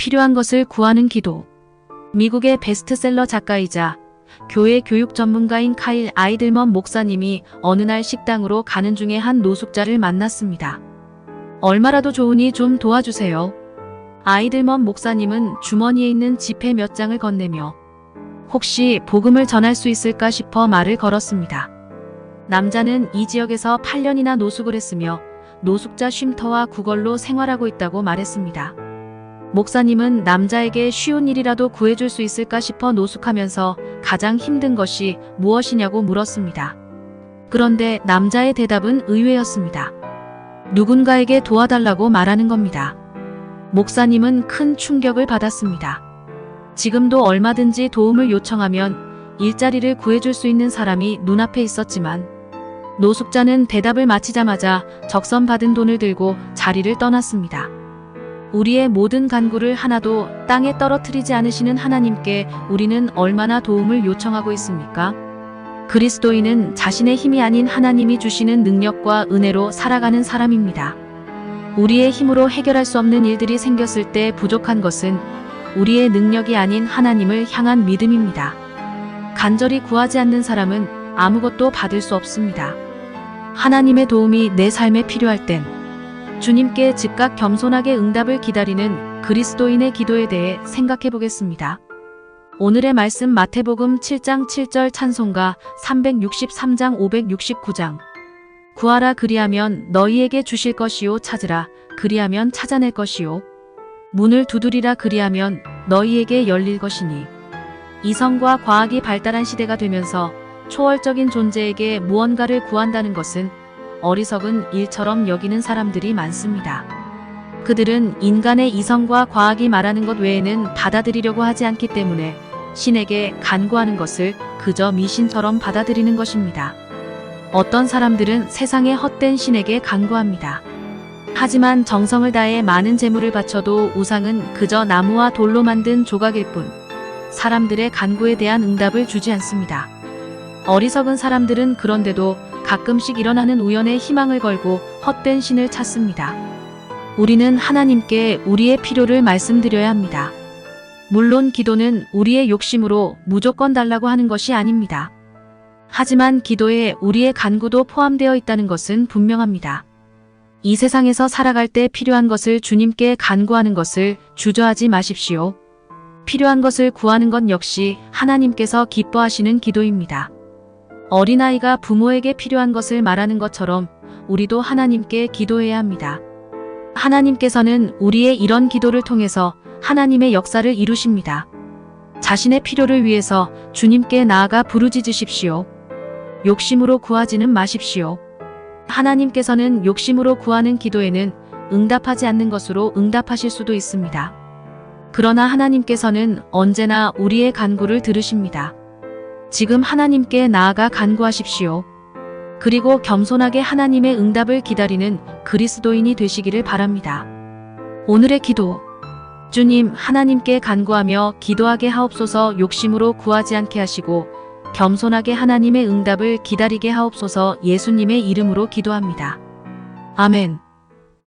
필요한 것을 구하는 기도. 미국의 베스트셀러 작가이자 교회 교육 전문가인 카일 아이들먼 목사님이 어느 날 식당으로 가는 중에 한 노숙자를 만났습니다. 얼마라도 좋으니 좀 도와주세요. 아이들먼 목사님은 주머니에 있는 지폐 몇 장을 건네며 혹시 복음을 전할 수 있을까 싶어 말을 걸었습니다. 남자는 이 지역에서 8년이나 노숙을 했으며 노숙자 쉼터와 구걸로 생활하고 있다고 말했습니다. 목사님은 남자에게 쉬운 일이라도 구해줄 수 있을까 싶어 노숙하면서 가장 힘든 것이 무엇이냐고 물었습니다. 그런데 남자의 대답은 의외였습니다. 누군가에게 도와달라고 말하는 겁니다. 목사님은 큰 충격을 받았습니다. 지금도 얼마든지 도움을 요청하면 일자리를 구해줄 수 있는 사람이 눈앞에 있었지만 노숙자는 대답을 마치자마자 적선 받은 돈을 들고 자리를 떠났습니다. 우리의 모든 간구를 하나도 땅에 떨어뜨리지 않으시는 하나님께 우리는 얼마나 도움을 요청하고 있습니까? 그리스도인은 자신의 힘이 아닌 하나님이 주시는 능력과 은혜로 살아가는 사람입니다. 우리의 힘으로 해결할 수 없는 일들이 생겼을 때 부족한 것은 우리의 능력이 아닌 하나님을 향한 믿음입니다. 간절히 구하지 않는 사람은 아무것도 받을 수 없습니다. 하나님의 도움이 내 삶에 필요할 땐 주님께 즉각 겸손하게 응답을 기다리는 그리스도인의 기도에 대해 생각해 보겠습니다. 오늘의 말씀 마태복음 7장 7절 찬송가 363장 569장. 구하라 그리하면 너희에게 주실 것이요 찾으라. 그리하면 찾아낼 것이요. 문을 두드리라 그리하면 너희에게 열릴 것이니. 이성과 과학이 발달한 시대가 되면서 초월적인 존재에게 무언가를 구한다는 것은 어리석은 일처럼 여기는 사람들이 많습니다. 그들은 인간의 이성과 과학이 말하는 것 외에는 받아들이려고 하지 않기 때문에 신에게 간구하는 것을 그저 미신처럼 받아들이는 것입니다. 어떤 사람들은 세상의 헛된 신에게 간구합니다. 하지만 정성을 다해 많은 재물을 바쳐도 우상은 그저 나무와 돌로 만든 조각일 뿐 사람들의 간구에 대한 응답을 주지 않습니다. 어리석은 사람들은 그런데도 가끔씩 일어나는 우연에 희망을 걸고 헛된 신을 찾습니다. 우리는 하나님께 우리의 필요를 말씀드려야 합니다. 물론 기도는 우리의 욕심으로 무조건 달라고 하는 것이 아닙니다. 하지만 기도에 우리의 간구도 포함되어 있다는 것은 분명합니다. 이 세상에서 살아갈 때 필요한 것을 주님께 간구하는 것을 주저하지 마십시오. 필요한 것을 구하는 것 역시 하나님께서 기뻐하시는 기도입니다. 어린아이가 부모에게 필요한 것을 말하는 것처럼 우리도 하나님께 기도해야 합니다. 하나님께서는 우리의 이런 기도를 통해서 하나님의 역사를 이루십니다. 자신의 필요를 위해서 주님께 나아가 부르짖으십시오. 욕심으로 구하지는 마십시오. 하나님께서는 욕심으로 구하는 기도에는 응답하지 않는 것으로 응답하실 수도 있습니다. 그러나 하나님께서는 언제나 우리의 간구를 들으십니다. 지금 하나님께 나아가 간구하십시오. 그리고 겸손하게 하나님의 응답을 기다리는 그리스도인이 되시기를 바랍니다. 오늘의 기도. 주님, 하나님께 간구하며 기도하게 하옵소서 욕심으로 구하지 않게 하시고 겸손하게 하나님의 응답을 기다리게 하옵소서 예수님의 이름으로 기도합니다. 아멘.